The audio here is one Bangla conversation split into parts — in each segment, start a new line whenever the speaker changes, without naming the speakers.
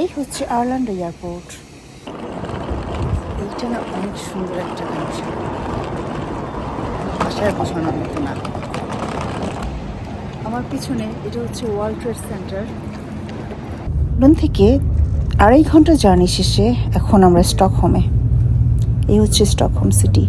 এই হচ্ছে আয়ারল্যান্ড এয়ারপোর্ট। এইটা না অনেক সুন্দর একটা কান্ট্রি ভাষায় বোঝানোর মতো না। আমার পিছনে এটা হচ্ছে ওয়ার্ল্ড ট্রেড সেন্টার। লন্ডন থেকে আড়াই ঘণ্টা জার্নি শেষে এখন আমরা স্টকহোমে। এই হচ্ছে স্টকহোম সিটি।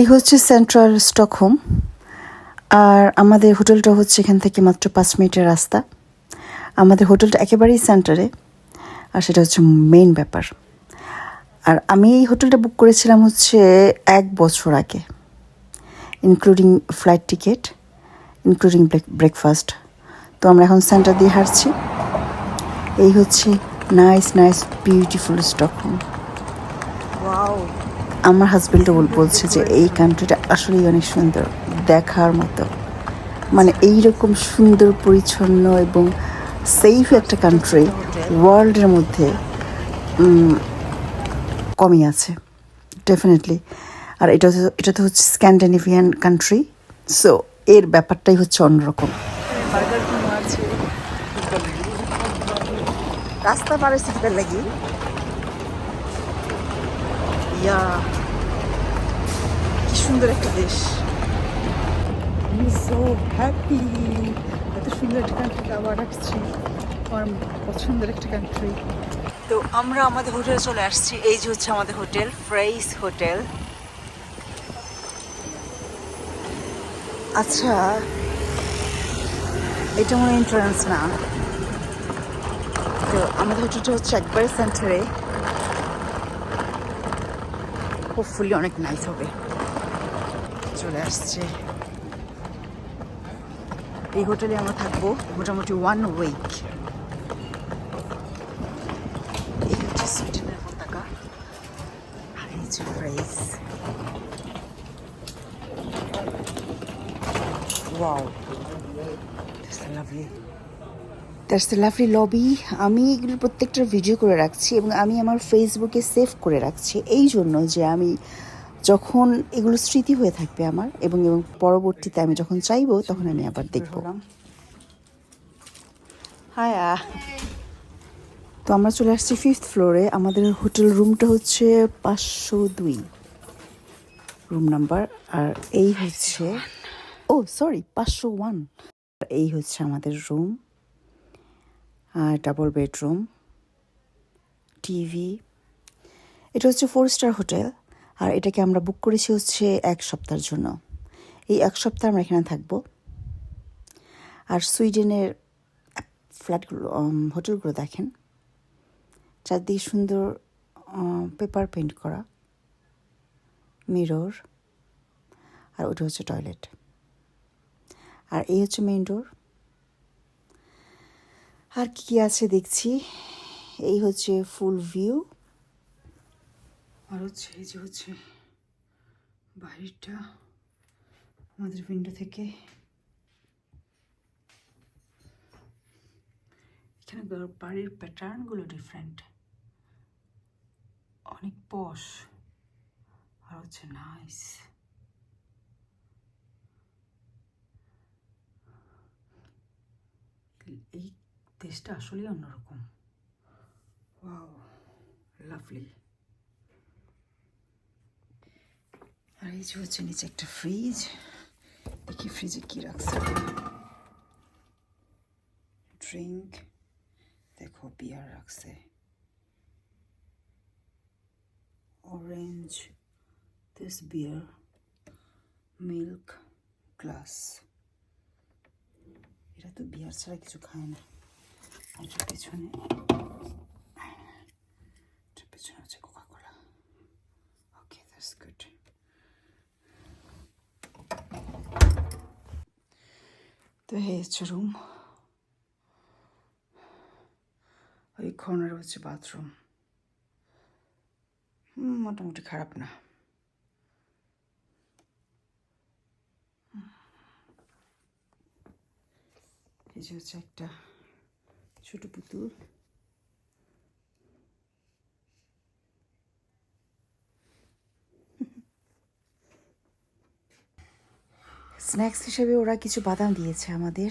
এই হচ্ছে সেন্ট্রাল স্টকহোম আর আমাদের হোটেলটা হচ্ছে এখান থেকে মাত্র পাঁচ মিনিটের রাস্তা। আমাদের হোটেলটা একেবারেই সেন্টারে আর সেটা হচ্ছে মেইন ব্যাপার। আর আমি এই হোটেলটা বুক করেছিলাম হচ্ছে এক বছর আগে including flight ticket including breakfast তো আমরা এখন সেন্টার দিয়ে হাঁটছি। এই হচ্ছে nice nice beautiful Stockholm wow আমার হাজবেন্ডও বলছে যে, এই কান্ট্রিটা আসলেই অনেক সুন্দর, দেখার মতো। মানে এই রকম সুন্দর, পরিচ্ছন্ন এবং সেফ একটা কান্ট্রি ওয়ার্ল্ডের মধ্যে কমই আছে ডেফিনেটলি আর এটা এটা তো হচ্ছে স্ক্যান্ডিনেভিয়ান কান্ট্রি সো এর ব্যাপারটাই হচ্ছে অন্যরকম। রাস্তা পারে লাগি? ইয়া কি সুন্দর একটা দেশ সো হ্যাপি এত সুন্দর একটা কান্ট্রিকে আবার আসছি আমার পছন্দের একটা কান্ট্রি তো আমরা আমাদের হোটেলে চলে আসছি। এই যে হচ্ছে আমাদের হোটেল ফ্রেইস হোটেল। আচ্ছা এটা মনে এন্ট্রান্স না। তো আমাদের হোটেলটা হচ্ছে একবারে সেন্টারে হোপফুলি অনেক নাইস হবে। চলে আসছে। এই হোটেলে আমরা থাকব মোটামুটি ওয়ান উইক এই হচ্ছে সুইডেনের পতাকা। আর এই হচ্ছে fries wow lovely that's the lovely lobby আমি এগুলোর প্রত্যেকটা ভিডিও করে রাখছি এবং আমি আমার ফেসবুকে সেভ করে রাখছি। এই জন্য যে আমি যখন এগুলো স্মৃতি হয়ে থাকবে আমার এবং এবং পরবর্তীতে আমি যখন চাইব তখন আমি আবার দেখব। হায়া তো আমরা চলে আসছি ফিফথ ফ্লোরে আমাদের হোটেল রুমটা হচ্ছে পাঁচশো দুই। রুম নাম্বার আর এই হচ্ছে ও সরি পাঁচশো ওয়ান। এই হচ্ছে আমাদের রুম ডাবল বেডরুম টিভি এটা হচ্ছে ফোর স্টার হোটেল আর এটাকে আমরা বুক করেছি হচ্ছে এক সপ্তাহের জন্য। এই এক সপ্তাহ আমরা এখানে থাকব। আর সুইডেনের ফ্ল্যাটগুলো হোটেলগুলো দেখেন। চারদিকে সুন্দর পেপার পেন্ট করা মিরর আর ওটা হচ্ছে টয়লেট আর এই হচ্ছে মেইন ডোর আর কি কি আছে দেখছি? এই হচ্ছে ফুল ভিউ আর হচ্ছে এই যে হচ্ছে বাড়িটা আমাদের উইন্ডো থেকে। এখানে বাড়ির প্যাটার্নগুলো ডিফারেন্ট অনেক পশ আর হচ্ছে নাইস এই দেশটা আসলেই অন্যরকম। Wow, lovely. আর এই যে হচ্ছে নিচে একটা ফ্রিজ দেখি ফ্রিজে কি রাখছে। ড্রিঙ্ক দেখো বিয়ার রাখছে। Orange this beer milk glass এরা তো বিয়ার ছাড়া কিছু খায় না। এটার পেছনে এটার পেছনে হচ্ছে Coca Cola okay that's good তো হচ্ছে রুম ওই কর্নার হচ্ছে বাথরুম মোটামুটি খারাপ না যে হচ্ছে একটা ছোট পুতুল। স্ন্যাক্স হিসেবে ওরা কিছু বাদাম দিয়েছে আমাদের।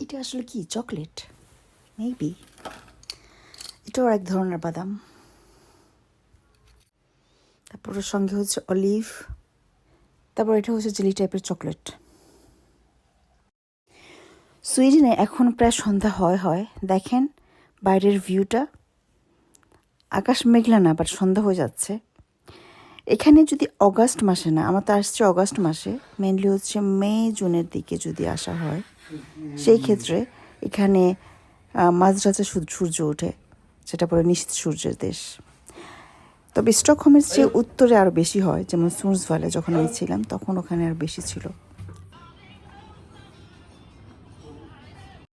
এটা আসলে কি, চকলেট? মেবি এটাও এক ধরনের বাদাম। তারপর সঙ্গে হচ্ছে অলিভ। তারপর এটা হচ্ছে জেলি টাইপের চকলেট। সুইডেনে এখন প্রায় সন্ধ্যা হয় হয়। দেখেন বাইরের ভিউটা। আকাশ মেঘলা না বাট সন্ধ্যা হয়ে যাচ্ছে। এখানে যদি অগাস্ট মাসে না, আমার তো আসছে অগাস্ট মাসে মেনলি হচ্ছে মে, জুনের দিকে যদি আসা হয়, সেই ক্ষেত্রে এখানে মাঝরাতে সূর্য ওঠে সেটা পরে নিশ্চিত সূর্যের দেশ। তবে স্টকহোমের চেয়ে উত্তরে আরও বেশি হয়, যেমন সুন্সভালে যখন আমি ছিলাম তখন ওখানে আর বেশি ছিল।